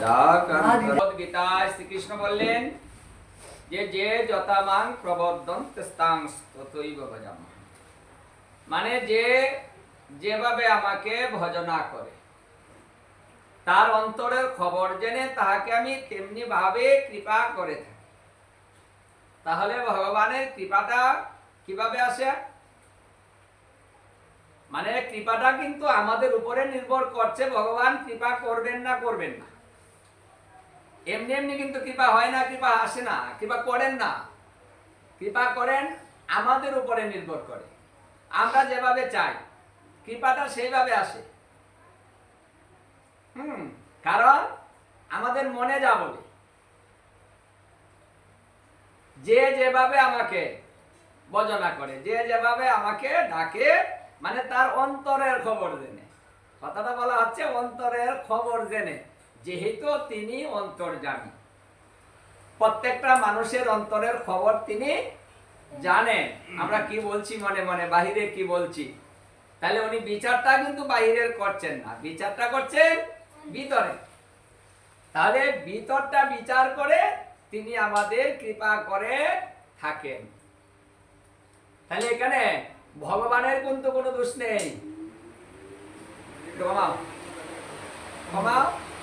ভগবদ্গীতায় শ্রীকৃষ্ণ বললেন যে যে যতামাং প্রবর্ধন মানে যে যেভাবে আমাকে ভজনা করে, তার অন্তরের খবর জেনে তাহাকে আমি তেমনি ভাবে কৃপা করে থাকি। তাহলে ভগবানের কৃপাটা কীভাবে আসে? মানে কৃপাটা কিন্তু আমাদের উপরে নির্ভর করছে, ভগবান কৃপা করবেন না করবেন না। এমনি এমনি কিন্তু কৃপা হয় না, কৃপা আসে না, কৃপা করেন না। কৃপা করেন, আমাদের উপরে নির্ভর করে। আমরা যেভাবে চাই, কৃপাটা সেইভাবে আসে। হুম, কারণ আমাদের মনে যা বলে। যে যেভাবে আমাকে বজনা করে, যে যেভাবে আমাকে ডাকে মানে তার অন্তরের খবর জেনে। কথাটা বলা হচ্ছে অন্তরের খবর জেনে। যেহেতু তিনি অন্তর্জামী প্রত্যেকটা মানুষের অন্তরের খবর তিনি জানেন। আমরা কি বলছি মনে মনে, বাহিরে কি বলছি? তাহলে উনি বিচারটা কিন্তু বাহিরের করছেন না। বিচারটা করছেন ভিতরে। তাহলে ভিতরটা বিচার করে তিনি আমাদের কৃপা করে থাকেন। তাহলে এখানে ভগবানের কিন্তু কোনো দোষ নেই। একটু কমাও। কমাও।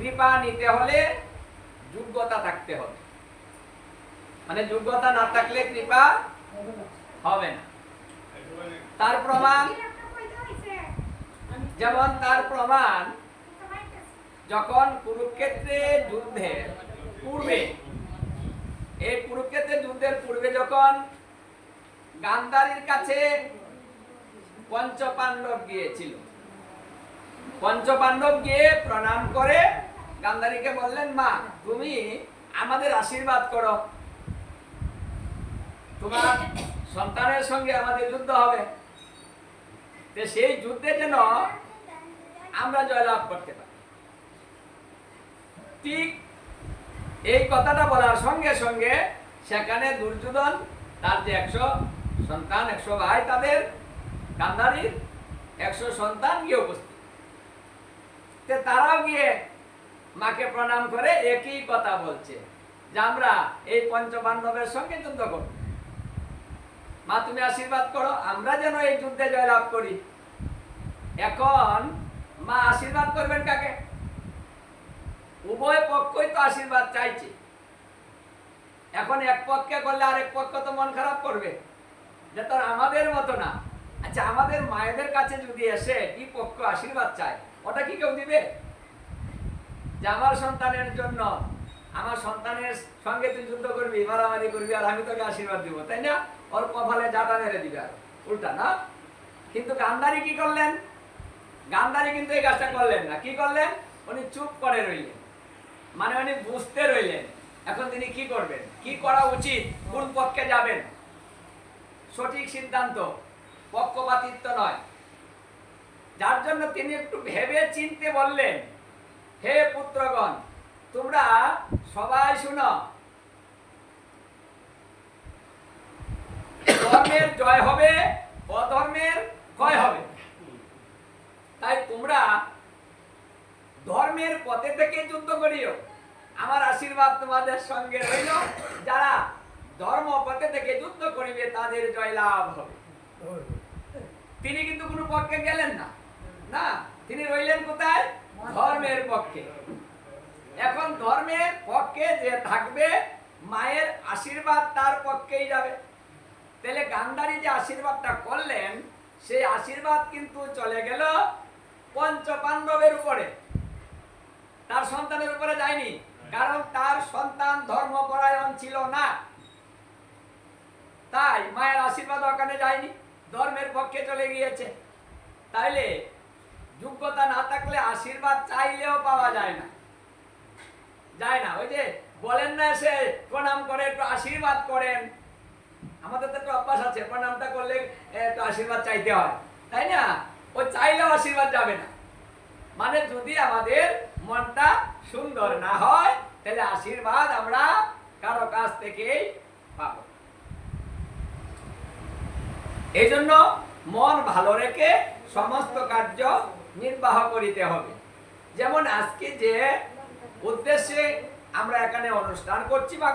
কৃপা নিতে হলে যোগ্যতা থাকতে হবে মানে যোগ্যতা না থাকলে কৃপা হবে না। তার প্রমাণ, যেমন তার প্রমাণ, যখন কুরুক্ষেত্রে যুদ্ধের পূর্বে, এই কুরুক্ষেত্রের যুদ্ধের পূর্বে যখন গান্ধারীর কাছে পঞ্চপাণ্ডব গিয়েছিল, পঞ্চপাণ্ডব গিয়ে প্রণাম করে গান্ধারীকে বললেন, মা, তুমি আমাদের আশীর্বাদ করো। তোমার সন্তানের সঙ্গে আমাদের যুদ্ধ হবে। সেই যুদ্ধে যেন আমরা জয়লাভ করতে পারি। ঠিক এই কথাটা বলার সঙ্গে সঙ্গে সেখানে দুর্যোধন, তার যে একশো সন্তান, একশো ভাই, তাদের গান্ধারীর একশো সন্তান গিয়ে উপস্থিত। তারাও গিয়ে মাকে প্রণাম করে একই কথা বলছে। যে আমরা এই পঞ্চপাণ্ডবের সঙ্গে যুদ্ধ করব। মা, তুমি আশীর্বাদ করো, আমরা যেন এই যুদ্ধে জয়লাভ করি। এখন মা আশীর্বাদ করবেন কাকে? উভয় পক্ষই তো আশীর্বাদ চাইছে। এখন এক পক্ষে করলে আরেক পক্ষ তো মন খারাপ করবে। যে তোর আমাদের মতো না। আচ্ছা আমাদের মায়েদের কাছে যদি এসে কি পক্ষ আশীর্বাদ চায়, ওটা কি কেউ দিবে? যে আমার সন্তানের জন্য আমার সন্তানের সঙ্গে তুই যুদ্ধ করবি, মারামারি করবি, আর আমি তোকে আশীর্বাদ দিব, তাই না? ওর কপালে জাটা মেরে দিবে আর। উল্টা না? কিন্তু গান্ধারি কি করলেন? গান্ধারী কিন্তু এই কাজটা করলেন না। কি করলেন? উনি চুপ করে রইলেন। মানে উনি বুঝতে রইলেন। এখন তিনি কি করবেন? কি করা উচিত? কোন পক্ষে যাবেন? সঠিক সিদ্ধান্ত, পক্ষপাতিত্ব নয়। যার জন্য তিনি একটু ভেবে চিনতে বললেন হে পুত্রগণ তোমরা সবাই শুনো। ধর্মের জয় হবে অধর্মের ক্ষয় হবে। তাই তোমরা ধর্মের পথে থেকে যুদ্ধ করিও। আমার আশীর্বাদ তোমাদের সঙ্গে রইল। যারা ধর্ম পথে থেকে যুদ্ধ করিবে তাদের জয় লাভ হবে। তিনি কিন্তু কোনো পক্ষে গেলেন না। না তিনি রইলেন কোথায়? ধর্মের পক্ষে। এখন ধর্মের পক্ষে যে থাকবে, মায়ের আশীর্বাদ তার পক্ষেই যাবে। তাহলে গান্ধারী যে আশীর্বাদটা করলেন, সেই আশীর্বাদ কিন্তু চলে গেল পঞ্চ পাণ্ডবের উপরে। তার সন্তানের উপরে যায়নি, কারণ তার সন্তান ধর্মপরায়ণ ছিল না। তাই মায়ের আশীর্বাদ ওখানে যায়নি, ধর্মের পক্ষে চলে গিয়েছে। তাইলে যোগ্যতা না থাকলে আশীর্বাদ চাইলেও পাওয়া যায় না। যায় না। ওই যে বলেন না এসে প্রণাম করে, একটু আশীর্বাদ করেন। আমাদের তো একটা অভ্যাস আছে, প্রণামটা করলে একটু আশীর্বাদ চাইতে হয়। তাই না? ও চাইলেও আশীর্বাদ যাবে না। মানে যদি আমাদের মনটা সুন্দর না হয়, তাহলে আশীর্বাদ আমরা কারও কাছ থেকেই পাবো এই জন্য মন ভালো রেখে সমস্ত কার্য নির্বাহ করিতে হবে। যেমন আজকে যে উদ্দেশ্যে আমরা এখানে অনুষ্ঠান করছি বা